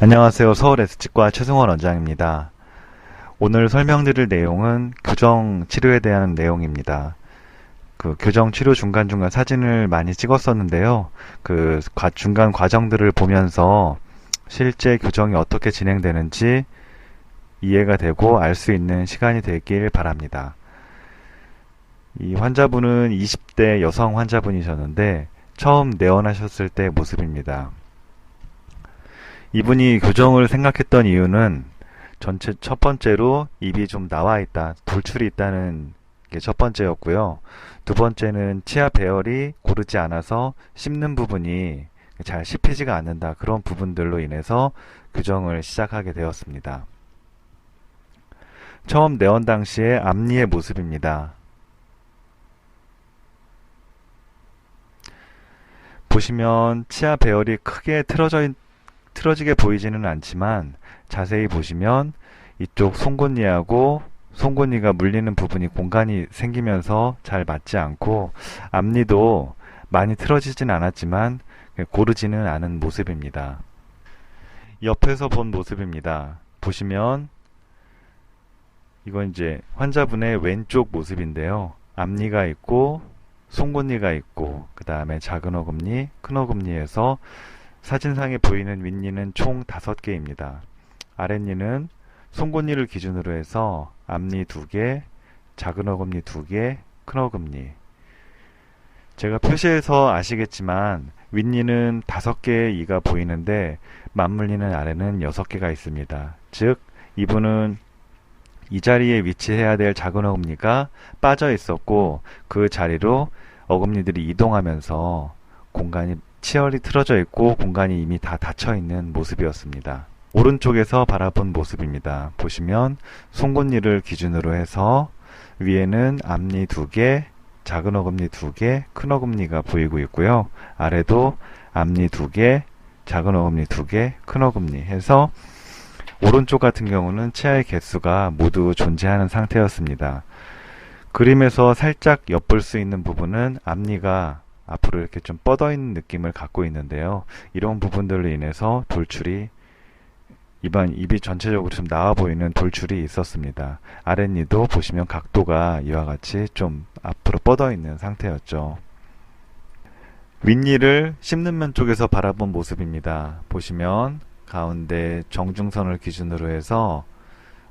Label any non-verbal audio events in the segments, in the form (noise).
안녕하세요. 서울 S치과 최승원 원장입니다. 오늘 설명드릴 내용은 교정 치료에 대한 내용입니다. 그 교정 치료 중간중간 사진을 많이 찍었었는데요. 그 과- 중간 과정들을 보면서 실제 교정이 어떻게 진행되는지 이해가 되고 알 수 있는 시간이 되길 바랍니다. 이 환자분은 20대 여성 환자분이셨는데 처음 내원하셨을 때 모습입니다. 이분이 교정을 생각했던 이유는 전체 첫 번째로 입이 좀 나와 있다, 돌출이 있다는 게 첫 번째였고요. 두 번째는 치아 배열이 고르지 않아서 씹는 부분이 잘 씹히지가 않는다. 그런 부분들로 인해서 교정을 시작하게 되었습니다. 처음 내원 당시의 앞니의 모습입니다. 보시면 치아 배열이 크게 틀어져 있, 틀어지게 보이지는 않지만 자세히 보시면 이쪽 송곳니하고 송곳니가 물리는 부분이 공간이 생기면서 잘 맞지 않고 앞니도 많이 틀어지진 않았지만 고르지는 않은 모습입니다. 옆에서 본 모습입니다. 보시면 이건 이제 환자분의 왼쪽 모습인데요. 앞니가 있고 송곳니가 있고 그 다음에 작은 어금니, 큰 어금니에서 사진상에 보이는 윗니는 총 5개입니다. 아랫니는 송곳니를 기준으로 해서 앞니 2개, 작은 어금니 2개, 큰 어금니. 제가 표시해서 아시겠지만 윗니는 5개의 이가 보이는데 맞물리는 아래는 6개가 있습니다. 즉 이분은 이 자리에 위치해야 될 작은 어금니가 빠져 있었고 그 자리로 어금니들이 이동하면서 공간이 치열이 틀어져 있고 공간이 이미 다 닫혀 있는 모습이었습니다. 오른쪽에서 바라본 모습입니다. 보시면 송곳니를 기준으로 해서 위에는 앞니 두 개, 작은 어금니 두 개, 큰 어금니가 보이고 있고요. 아래도 앞니 두 개, 작은 어금니 두 개, 큰 어금니 해서 오른쪽 같은 경우는 치아의 개수가 모두 존재하는 상태였습니다. 그림에서 살짝 엿볼 수 있는 부분은 앞니가 앞으로 이렇게 좀 뻗어 있는 느낌을 갖고 있는데요. 이런 부분들로 인해서 돌출이 입안 입이 전체적으로 좀 나와 보이는 돌출이 있었습니다. 아랫니도 보시면 각도가 이와 같이 좀 앞으로 뻗어 있는 상태였죠. 윗니를 씹는 면 쪽에서 바라본 모습입니다. 보시면 가운데 정중선을 기준으로 해서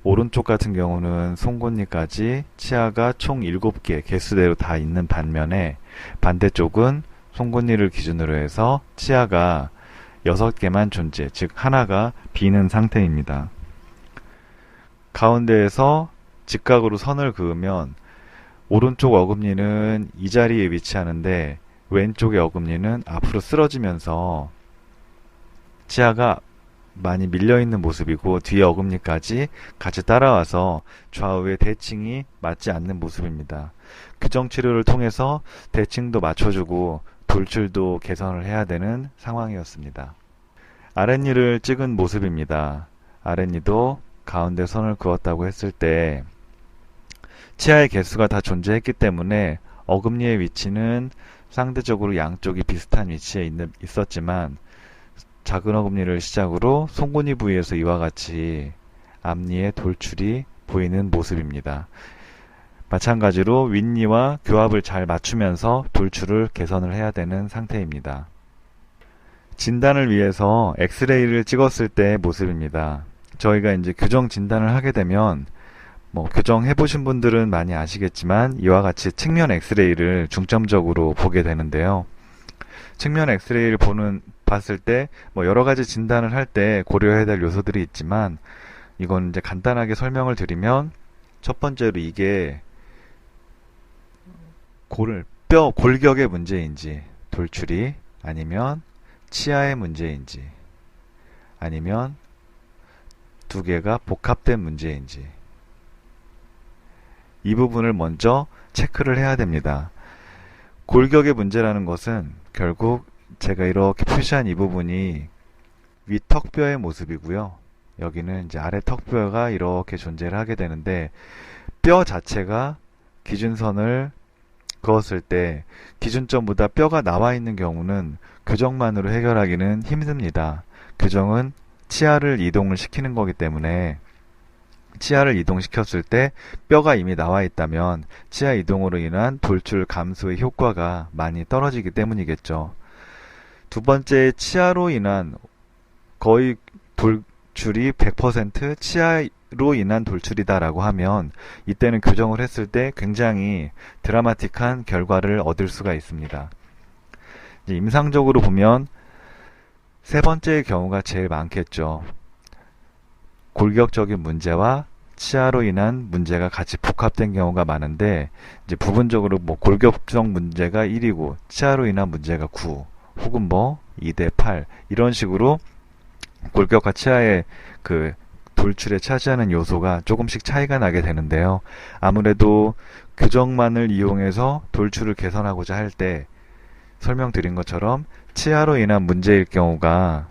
오른쪽 같은 경우는 송곳니까지 치아가 총 7개 개수대로 다 있는 반면에 반대쪽은 송곳니를 기준으로 해서 치아가 6개만 존재, 즉 하나가 비는 상태입니다. 가운데에서 직각으로 선을 그으면 오른쪽 어금니는 이 자리에 위치하는데 왼쪽의 어금니는 앞으로 쓰러지면서 치아가 많이 밀려있는 모습이고 뒤에 어금니까지 같이 따라와서 좌우의 대칭이 맞지 않는 모습입니다. 규정 치료를 통해서 대칭도 맞춰주고 돌출도 개선을 해야 되는 상황이었습니다. 아랫니를 찍은 모습입니다. 아랫니도 가운데 선을 그었다고 했을 때 치아의 개수가 다 존재했기 때문에 어금니의 위치는 상대적으로 양쪽이 비슷한 위치에 있는, 있었지만 작은 어금니를 시작으로 송곳니 부위에서 이와 같이 앞니의 돌출이 보이는 모습입니다. 마찬가지로 윗니와 교합을 잘 맞추면서 돌출을 개선을 해야 되는 상태입니다. 진단을 위해서 엑스레이를 찍었을 때의 모습입니다. 저희가 이제 교정 진단을 하게 되면 뭐 교정해 보신 분들은 많이 아시겠지만 이와 같이 측면 엑스레이를 중점적으로 보게 되는데요. 측면 엑스레이를 보는 봤을 때 뭐 여러 가지 진단을 할 때 고려해야 될 요소들이 있지만 이건 이제 간단하게 설명을 드리면 첫 번째로 이게 골, 뼈 골격의 문제인지 돌출이 아니면 치아의 문제인지 아니면 두 개가 복합된 문제인지 이 부분을 먼저 체크를 해야 됩니다. 골격의 문제라는 것은 결국 제가 이렇게 표시한 이 부분이 위 턱뼈의 모습이고요. 여기는 이제 아래 턱뼈가 이렇게 존재를 하게 되는데 뼈 자체가 기준선을 그었을 때 기준점보다 뼈가 나와 있는 경우는 교정만으로 해결하기는 힘듭니다. 교정은 치아를 이동을 시키는 거기 때문에 치아를 이동시켰을 때 뼈가 이미 나와 있다면 치아 이동으로 인한 돌출 감소의 효과가 많이 떨어지기 때문이겠죠. 두 번째, 치아로 인한 거의 돌출이 100% 치아로 인한 돌출이다라고 하면 이때는 교정을 했을 때 굉장히 드라마틱한 결과를 얻을 수가 있습니다. 임상적으로 보면 세 번째의 경우가 제일 많겠죠. 골격적인 문제와 치아로 인한 문제가 같이 복합된 경우가 많은데 이제 부분적으로 뭐 골격적 문제가 1이고 치아로 인한 문제가 9 혹은 뭐 2대 8 이런 식으로 골격과 치아의 그 돌출에 차지하는 요소가 조금씩 차이가 나게 되는데요. 아무래도 교정만을 이용해서 돌출을 개선하고자 할 때 설명드린 것처럼 치아로 인한 문제일 경우가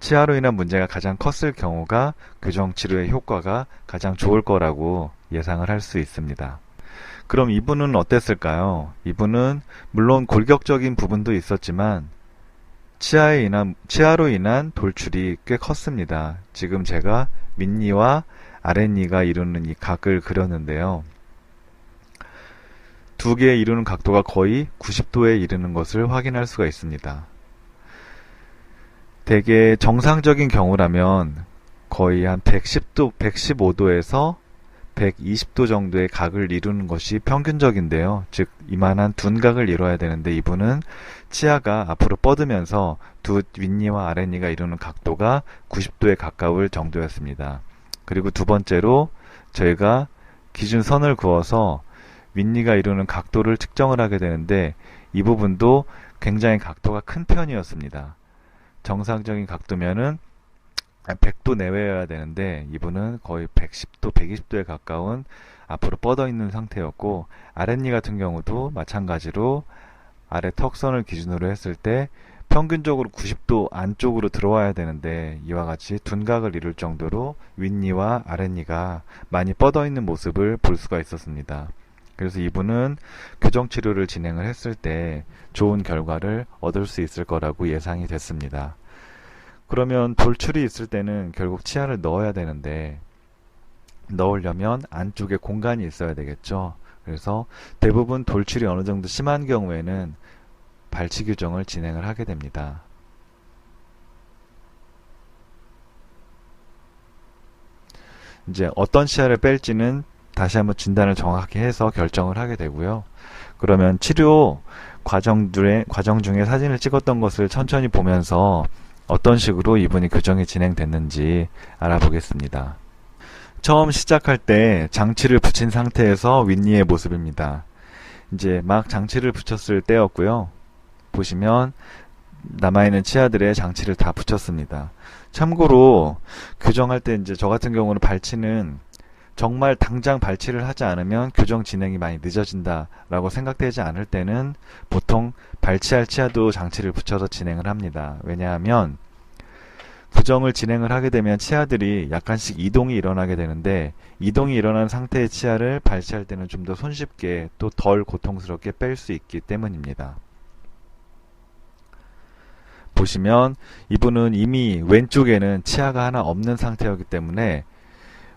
치아로 인한 문제가 가장 컸을 경우가 교정 치료의 효과가 가장 좋을 거라고 예상을 할 수 있습니다. 그럼 이분은 어땠을까요? 이분은 물론 골격적인 부분도 있었지만 치아에 인한 치아로 인한 돌출이 꽤 컸습니다. 지금 제가 밑니와 아랫니가 이루는 이 각을 그렸는데요. 두개 이루는 각도가 거의 90도에 이르는 것을 확인할 수가 있습니다. 대개 정상적인 경우라면 거의 한 110도, 115도에서 120도 정도의 각을 이루는 것이 평균적인데요. 즉, 이만한 둔각을 이뤄야 되는데 이분은 치아가 앞으로 뻗으면서 두 윗니와 아랫니가 이루는 각도가 90도에 가까울 정도였습니다. 그리고 두 번째로 저희가 기준선을 그어서 윗니가 이루는 각도를 측정을 하게 되는데 이 부분도 굉장히 각도가 큰 편이었습니다. 정상적인 각도면은 100도 내외여야 되는데 이분은 거의 110도, 120도에 가까운 앞으로 뻗어 있는 상태였고 아랫니 같은 경우도 마찬가지로 아래 턱선을 기준으로 했을 때 평균적으로 90도 안쪽으로 들어와야 되는데 이와 같이 둔각을 이룰 정도로 윗니와 아랫니가 많이 뻗어 있는 모습을 볼 수가 있었습니다. 그래서 이분은 교정 치료를 진행을 했을 때 좋은 결과를 얻을 수 있을 거라고 예상이 됐습니다. 그러면 돌출이 있을 때는 결국 치아를 넣어야 되는데 넣으려면 안쪽에 공간이 있어야 되겠죠. 그래서 대부분 돌출이 어느 정도 심한 경우에는 발치 교정을 진행을 하게 됩니다. 이제 어떤 치아를 뺄지는 다시 한번 진단을 정확히 해서 결정을 하게 되고요. 그러면 치료 과정 중에 사진을 찍었던 것을 천천히 보면서 어떤 식으로 이분이 교정이 진행됐는지 알아보겠습니다. 처음 시작할 때 장치를 붙인 상태에서 윗니의 모습입니다. 이제 막 장치를 붙였을 때였고요. 보시면 남아있는 치아들의 장치를 다 붙였습니다. 참고로 교정할 때 이제 저 같은 경우는 발치는 정말 당장 발치를 하지 않으면 교정 진행이 많이 늦어진다라고 생각되지 않을 때는 보통 발치할 치아도 장치를 붙여서 진행을 합니다. 왜냐하면 교정을 진행을 하게 되면 치아들이 약간씩 이동이 일어나게 되는데 이동이 일어난 상태의 치아를 발치할 때는 좀 더 손쉽게 또 덜 고통스럽게 뺄 수 있기 때문입니다. 보시면 이분은 이미 왼쪽에는 치아가 하나 없는 상태였기 때문에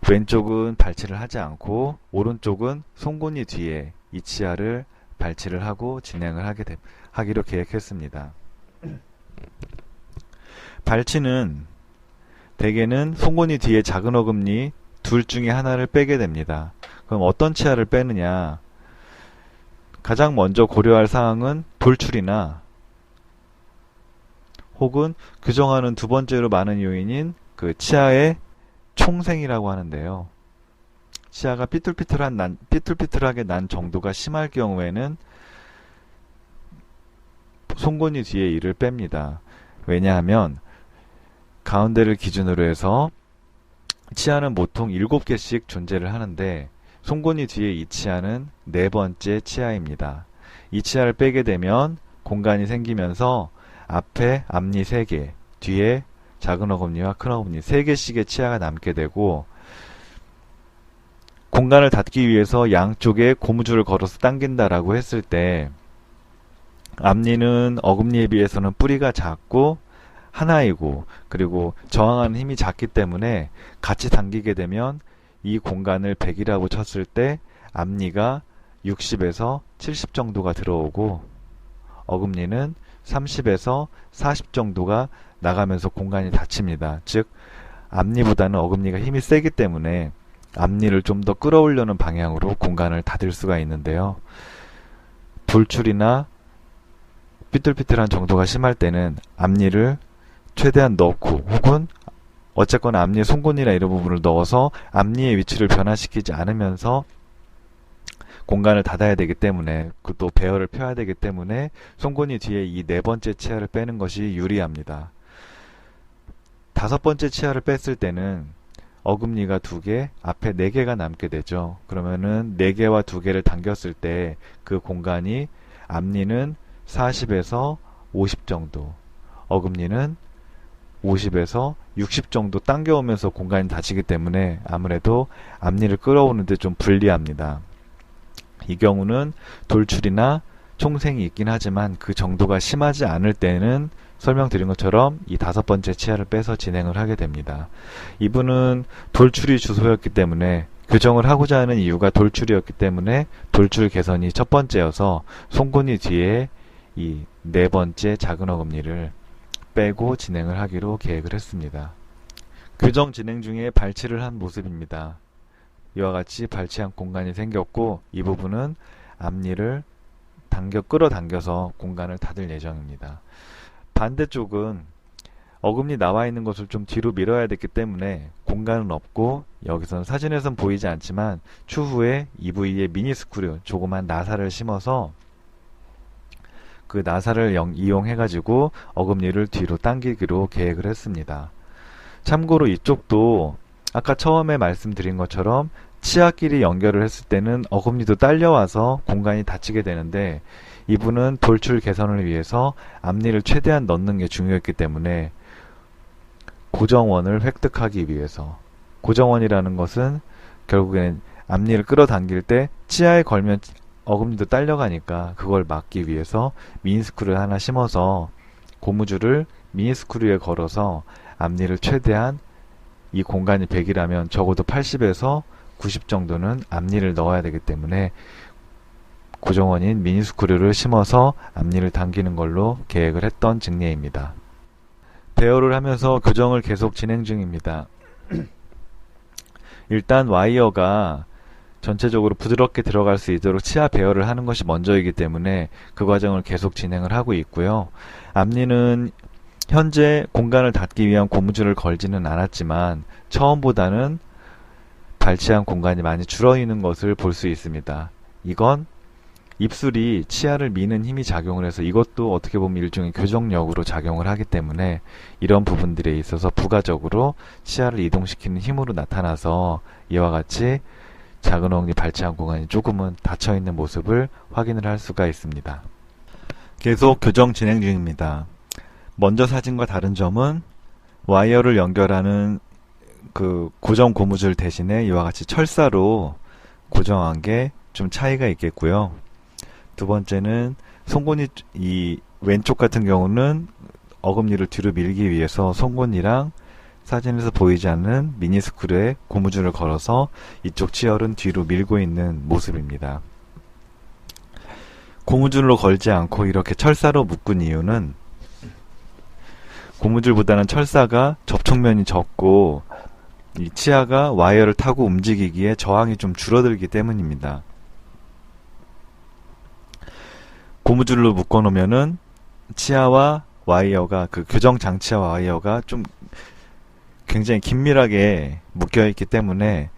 왼쪽은 발치를 하지 않고 오른쪽은 송곳니 뒤에 이 치아를 발치를 하고 진행을 하게 되, 하기로 계획했습니다. 발치는 대개는 송곳니 뒤에 작은 어금니 둘 중에 하나를 빼게 됩니다. 그럼 어떤 치아를 빼느냐? 가장 먼저 고려할 사항은 돌출이나 혹은 규정하는 두 번째로 많은 요인인 그 치아의 총생이라고 하는데요. 치아가 삐뚤삐뚤한 난, 삐뚤삐뚤하게 난 정도가 심할 경우에는 송곳니 뒤에 이를 뺍니다. 왜냐하면 가운데를 기준으로 해서 치아는 보통 7개씩 존재를 하는데 송곳니 뒤에 이 치아는 네 번째 치아입니다. 이 치아를 빼게 되면 공간이 생기면서 앞에 앞니 3개, 뒤에 작은 어금니와 큰 어금니 3개씩의 치아가 남게 되고 공간을 닫기 위해서 양쪽에 고무줄을 걸어서 당긴다라고 했을 때 앞니는 어금니에 비해서는 뿌리가 작고 하나이고 그리고 저항하는 힘이 작기 때문에 같이 당기게 되면 이 공간을 100이라고 쳤을 때 앞니가 60에서 70 정도가 들어오고 어금니는 30에서 40 정도가 나가면서 공간이 닫힙니다. 즉 앞니보다는 어금니가 힘이 세기 때문에 앞니를 좀 더 끌어올려는 방향으로 공간을 닫을 수가 있는데요. 돌출이나 삐뚤삐뚤한 정도가 심할 때는 앞니를 최대한 넣고 혹은 어쨌거나 앞니에 송곳니나 이런 부분을 넣어서 앞니의 위치를 변화시키지 않으면서 공간을 닫아야 되기 때문에 그 또 배열을 펴야 되기 때문에 송곳니 뒤에 이 네 번째 치아를 빼는 것이 유리합니다. 다섯 번째 치아를 뺐을 때는 어금니가 두 개, 앞에 네 개가 남게 되죠. 그러면은 네 개와 두 개를 당겼을 때 그 공간이 앞니는 40에서 50 정도, 어금니는 50에서 60 정도 당겨오면서 공간이 닫히기 때문에 아무래도 앞니를 끌어오는데 좀 불리합니다. 이 경우는 돌출이나 총생이 있긴 하지만 그 정도가 심하지 않을 때는 설명드린 것처럼 이 다섯 번째 치아를 빼서 진행을 하게 됩니다. 이분은 돌출이 주소였기 때문에 교정을 하고자 하는 이유가 돌출이었기 때문에 돌출 개선이 첫 번째여서 송곳니 뒤에 이 네 번째 작은 어금니를 빼고 진행을 하기로 계획을 했습니다. 교정 진행 중에 발치를 한 모습입니다. 이와 같이 발치한 공간이 생겼고 이 부분은 앞니를 당겨 끌어당겨서 공간을 닫을 예정입니다. 반대쪽은 어금니 나와 있는 것을 좀 뒤로 밀어야 됐기 때문에 공간은 없고 여기서는 사진에선 보이지 않지만 추후에 이 부위에 미니스크류 조그만 나사를 심어서 그 나사를 이용해 가지고 어금니를 뒤로 당기기로 계획을 했습니다. 참고로 이쪽도 아까 처음에 말씀드린 것처럼 치아끼리 연결을 했을 때는 어금니도 딸려와서 공간이 닫히게 되는데 이분은 돌출 개선을 위해서 앞니를 최대한 넣는 게 중요했기 때문에 고정원을 획득하기 위해서 고정원이라는 것은 결국에는 앞니를 끌어당길 때 치아에 걸면 어금니도 딸려가니까 그걸 막기 위해서 미니스크루를 하나 심어서 고무줄을 미니스크루에 걸어서 앞니를 최대한 이 공간이 100이라면 적어도 80에서 90 정도는 앞니를 넣어야 되기 때문에 고정원인 미니스크류를 심어서 앞니를 당기는 걸로 계획을 했던 증례입니다. 배열을 하면서 교정을 계속 진행 중입니다. (clears throat) 일단 와이어가 전체적으로 부드럽게 들어갈 수 있도록 치아 배열을 하는 것이 먼저이기 때문에 그 과정을 계속 진행을 하고 있고요. 앞니는 현재 공간을 닫기 위한 고무줄을 걸지는 않았지만 처음보다는 발치한 공간이 많이 줄어 있는 것을 볼 수 있습니다. 이건 입술이 치아를 미는 힘이 작용을 해서 이것도 어떻게 보면 일종의 교정력으로 작용을 하기 때문에 이런 부분들에 있어서 부가적으로 치아를 이동시키는 힘으로 나타나서 이와 같이 작은 어금니 발치한 공간이 조금은 닫혀 있는 모습을 확인을 할 수가 있습니다. 계속 교정 진행 중입니다. 먼저 사진과 다른 점은 와이어를 연결하는 그 고정 고무줄 대신에 이와 같이 철사로 고정한 게 좀 차이가 있겠고요. 두 번째는 송곳니 이 왼쪽 같은 경우는 어금니를 뒤로 밀기 위해서 송곳니랑 사진에서 보이지 않는 미니스크루에 고무줄을 걸어서 이쪽 치열은 뒤로 밀고 있는 모습입니다. 고무줄로 걸지 않고 이렇게 철사로 묶은 이유는 고무줄보다는 철사가 접촉면이 적고 이 치아가 와이어를 타고 움직이기에 저항이 좀 줄어들기 때문입니다. 고무줄로 묶어 놓으면은 치아와 와이어가 그 교정 장치와 와이어가 좀 굉장히 긴밀하게 묶여 있기 때문에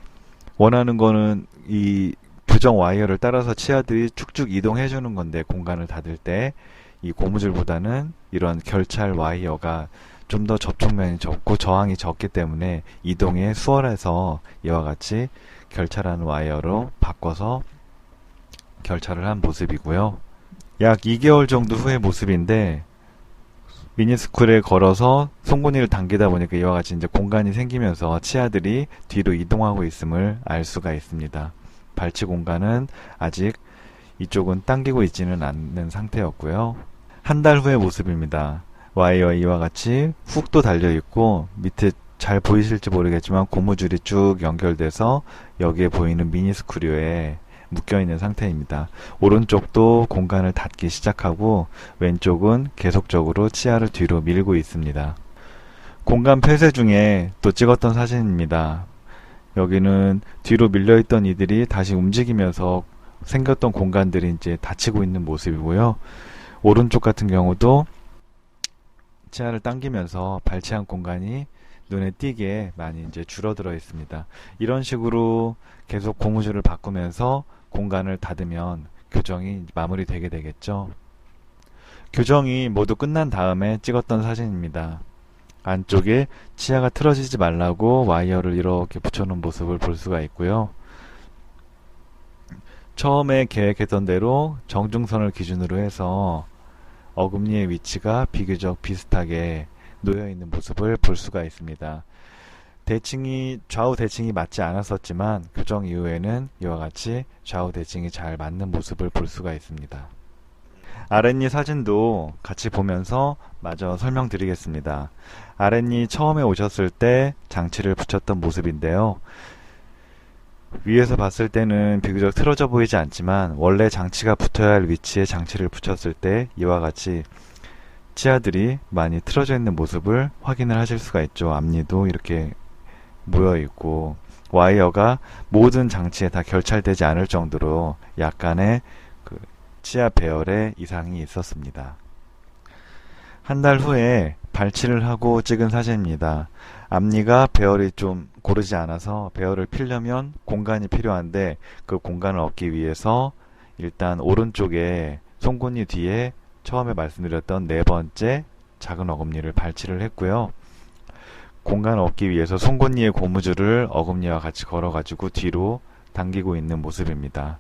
원하는 거는 이 교정 와이어를 따라서 치아들이 쭉쭉 이동해 주는 건데 공간을 닫을 때 이 고무줄보다는 이런 결찰 와이어가 좀 더 접촉면이 적고 저항이 적기 때문에 이동에 수월해서 이와 같이 결찰하는 와이어로 바꿔서 결찰을 한 모습이고요. 약 2개월 정도 후의 모습인데 미니스쿨에 걸어서 송곳니를 당기다 보니까 이와 같이 이제 공간이 생기면서 치아들이 뒤로 이동하고 있음을 알 수가 있습니다. 발치 공간은 아직 이쪽은 당기고 있지는 않는 상태였고요. 한 달 후의 모습입니다. 와이어 이와 같이 훅도 달려 있고 밑에 잘 보이실지 모르겠지만 고무줄이 쭉 연결돼서 여기에 보이는 미니스크류에 묶여 있는 상태입니다. 오른쪽도 공간을 닫기 시작하고 왼쪽은 계속적으로 치아를 뒤로 밀고 있습니다. 공간 폐쇄 중에 또 찍었던 사진입니다. 여기는 뒤로 밀려있던 이들이 다시 움직이면서 생겼던 공간들이 이제 닫히고 있는 모습이고요. 오른쪽 같은 경우도 치아를 당기면서 발치한 공간이 눈에 띄게 많이 이제 줄어들어 있습니다. 이런 식으로 계속 고무줄을 바꾸면서 공간을 닫으면 교정이 마무리되게 되겠죠. 교정이 모두 끝난 다음에 찍었던 사진입니다. 안쪽에 치아가 틀어지지 말라고 와이어를 이렇게 붙여놓은 모습을 볼 수가 있고요. 처음에 계획했던 대로 정중선을 기준으로 해서 어금니의 위치가 비교적 비슷하게 놓여 있는 모습을 볼 수가 있습니다. 대칭이 좌우 대칭이 맞지 않았었지만 교정 이후에는 이와 같이 좌우 대칭이 잘 맞는 모습을 볼 수가 있습니다. 아랫니 사진도 같이 보면서 마저 설명드리겠습니다. 아랫니 처음에 오셨을 때 장치를 붙였던 모습인데요. 위에서 봤을 때는 비교적 틀어져 보이지 않지만 원래 장치가 붙어야 할 위치에 장치를 붙였을 때 이와 같이 치아들이 많이 틀어져 있는 모습을 확인을 하실 수가 있죠. 앞니도 이렇게 모여 있고 와이어가 모든 장치에 다 결찰되지 않을 정도로 약간의 그 치아 배열에 이상이 있었습니다. 한 달 후에 발치를 하고 찍은 사진입니다. 앞니가 배열이 좀 고르지 않아서 배열을 필려면 공간이 필요한데 그 공간을 얻기 위해서 일단 오른쪽에 송곳니 뒤에 처음에 말씀드렸던 네 번째 작은 어금니를 발치를 했고요. 공간을 얻기 위해서 송곳니의 고무줄을 어금니와 같이 걸어가지고 뒤로 당기고 있는 모습입니다.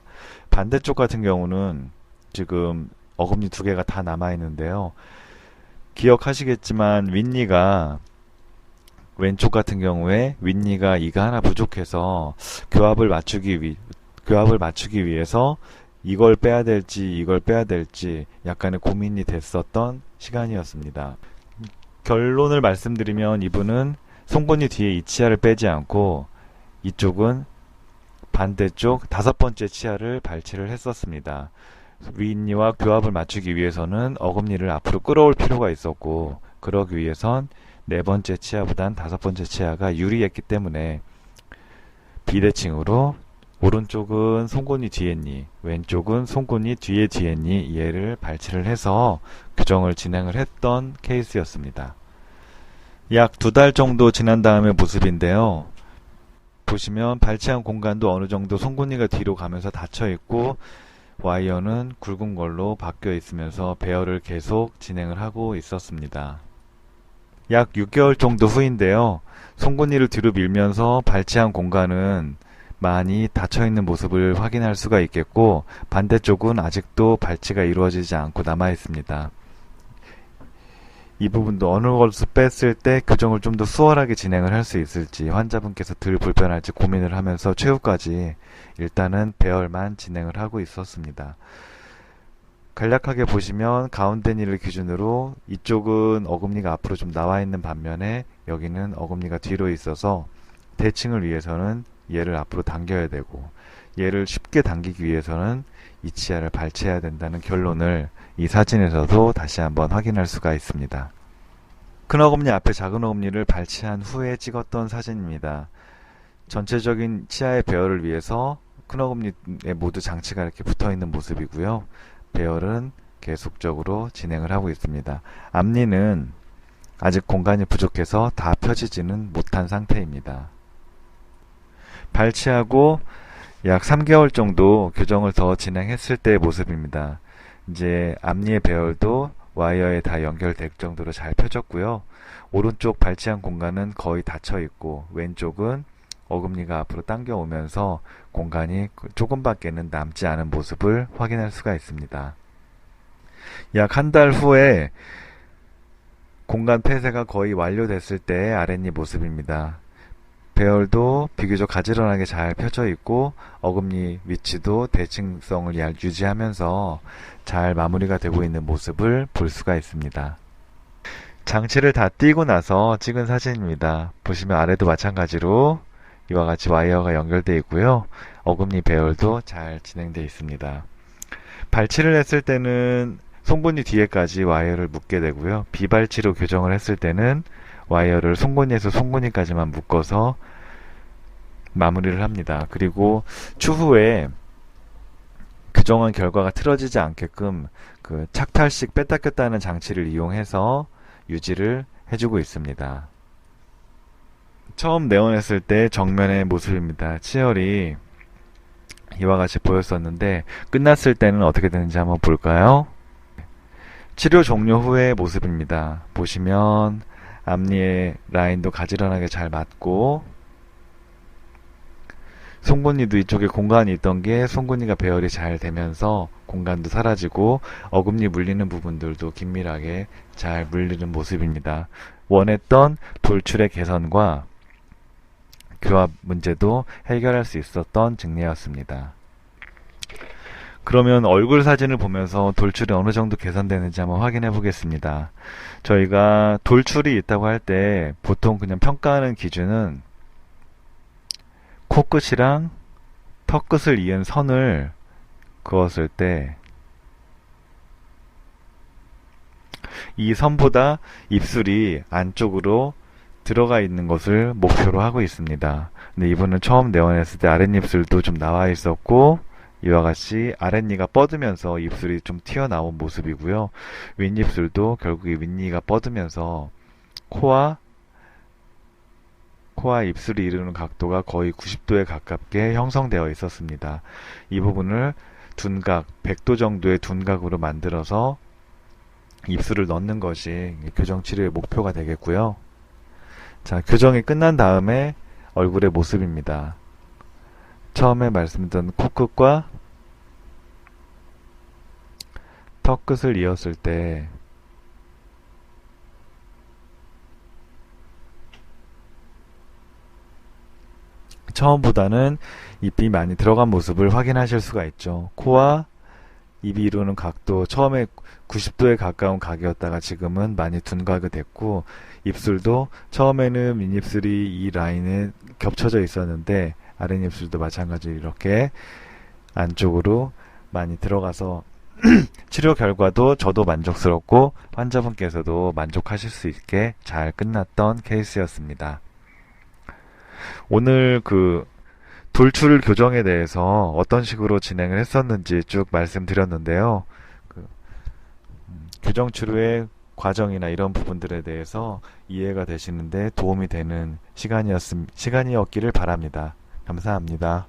반대쪽 같은 경우는 지금 어금니 두 개가 다 남아 있는데요. 기억하시겠지만 윗니가 왼쪽 같은 경우에 윗니가 이가 하나 부족해서 교합을 맞추기 위 교합을 맞추기 위해서 이걸 빼야 될지 이걸 빼야 될지 약간의 고민이 됐었던 시간이었습니다. 결론을 말씀드리면 이분은 송곳니 뒤에 이 치아를 빼지 않고 이쪽은 반대쪽 다섯 번째 치아를 발치를 했었습니다. 윗니와 교합을 맞추기 위해서는 어금니를 앞으로 끌어올 필요가 있었고 그러기 위해선 네 번째 치아보단 다섯 번째 치아가 유리했기 때문에 비대칭으로 오른쪽은 송곳니 뒤에니 왼쪽은 송곳니 뒤에 뒤에니 얘를 발치를 해서 교정을 진행을 했던 케이스였습니다. 약 두 달 정도 지난 다음의 모습인데요. 보시면 발치한 공간도 어느 정도 송곳니가 뒤로 가면서 닫혀 있고 와이어는 굵은 걸로 바뀌어 있으면서 배열을 계속 진행을 하고 있었습니다. 약 6개월 정도 후인데요. 송곳니를 뒤로 밀면서 발치한 공간은 많이 닫혀 있는 모습을 확인할 수가 있겠고 반대쪽은 아직도 발치가 이루어지지 않고 남아 있습니다. 이 부분도 어느 것을 뺐을 때 교정을 좀 더 수월하게 진행을 할 수 있을지 환자분께서 덜 불편할지 고민을 하면서 최후까지 일단은 배열만 진행을 하고 있었습니다. 간략하게 보시면 가운데 니를 기준으로 이쪽은 어금니가 앞으로 좀 나와 있는 반면에 여기는 어금니가 뒤로 있어서 대칭을 위해서는 얘를 앞으로 당겨야 되고 얘를 쉽게 당기기 위해서는 이 치아를 발치해야 된다는 결론을 이 사진에서도 다시 한번 확인할 수가 있습니다. 큰 어금니 앞에 작은 어금니를 발치한 후에 찍었던 사진입니다. 전체적인 치아의 배열을 위해서 큰 어금니에 모두 장치가 이렇게 붙어 있는 모습이고요. 배열은 계속적으로 진행을 하고 있습니다. 앞니는 아직 공간이 부족해서 다 펴지지는 못한 상태입니다. 발치하고 약 3개월 정도 교정을 더 진행했을 때의 모습입니다. 이제 앞니의 배열도 와이어에 다 연결될 정도로 잘 펴졌고요. 오른쪽 발치한 공간은 거의 닫혀 있고 왼쪽은 어금니가 앞으로 당겨 오면서 공간이 조금밖에는 남지 않은 모습을 확인할 수가 있습니다. 약 한 달 후에 공간 폐쇄가 거의 완료됐을 때의 아랫니 모습입니다. 배열도 비교적 가지런하게 잘 펴져 있고 어금니 위치도 대칭성을 유지하면서 잘 마무리가 되고 있는 모습을 볼 수가 있습니다. 장치를 다 띄고 나서 찍은 사진입니다. 보시면 아래도 마찬가지로 이와 같이 와이어가 연결되어 있고요. 어금니 배열도 잘 진행되어 있습니다. 발치를 했을 때는 송곳니 뒤에까지 와이어를 묶게 되고요. 비발치로 교정을 했을 때는 와이어를 송곳니에서 송곳니까지만 묶어서 마무리를 합니다. 그리고 추후에 교정한 결과가 틀어지지 않게끔 그 착탈식 뺐다 꼈다 하는 장치를 이용해서 유지를 해주고 있습니다. 처음 내원했을 때 정면의 모습입니다. 치열이 이와 같이 보였었는데 끝났을 때는 어떻게 되는지 한번 볼까요? 치료 종료 후의 모습입니다. 보시면 앞니의 라인도 가지런하게 잘 맞고 송곳니도 이쪽에 공간이 있던 게 송곳니가 배열이 잘 되면서 공간도 사라지고 어금니 물리는 부분들도 긴밀하게 잘 물리는 모습입니다. 원했던 돌출의 개선과 교합 문제도 해결할 수 있었던 증례였습니다. 그러면 얼굴 사진을 보면서 돌출이 어느 정도 개선되는지 한번 확인해 보겠습니다. 저희가 돌출이 있다고 할 때 보통 그냥 평가하는 기준은 코끝이랑 턱끝을 이은 선을 그었을 때 이 선보다 입술이 안쪽으로 들어가 있는 것을 목표로 하고 있습니다. 근데 이분은 처음 내원했을 때 아랫입술도 좀 나와 있었고 이와 같이 아랫니가 뻗으면서 입술이 좀 튀어나온 모습이고요. 윗입술도 결국에 윗니가 뻗으면서 코와 코와 입술이 이루는 각도가 거의 90도에 가깝게 형성되어 있었습니다. 이 부분을 둔각, 100도 정도의 둔각으로 만들어서 입술을 넣는 것이 교정 치료의 목표가 되겠고요. 자, 교정이 끝난 다음에 얼굴의 모습입니다. 처음에 말씀드린 코끝과 턱끝을 이었을 때 처음보다는 입이 많이 들어간 모습을 확인하실 수가 있죠. 코와 입이 이루는 각도 처음에 90도에 가까운 각이었다가 지금은 많이 둔각이 됐고 입술도 처음에는 윗입술이 이 라인에 겹쳐져 있었는데 아랫입술도 마찬가지로 이렇게 안쪽으로 많이 들어가서 (clears throat) 치료 결과도 저도 만족스럽고 환자분께서도 만족하실 수 있게 잘 끝났던 케이스였습니다. 오늘 그 돌출 교정에 대해서 어떤 식으로 진행을 했었는지 쭉 말씀드렸는데요. 그, 음, 교정 치료의 과정이나 이런 부분들에 대해서 이해가 되시는데 도움이 되는 시간이었음, 시간이었기를 바랍니다. 감사합니다.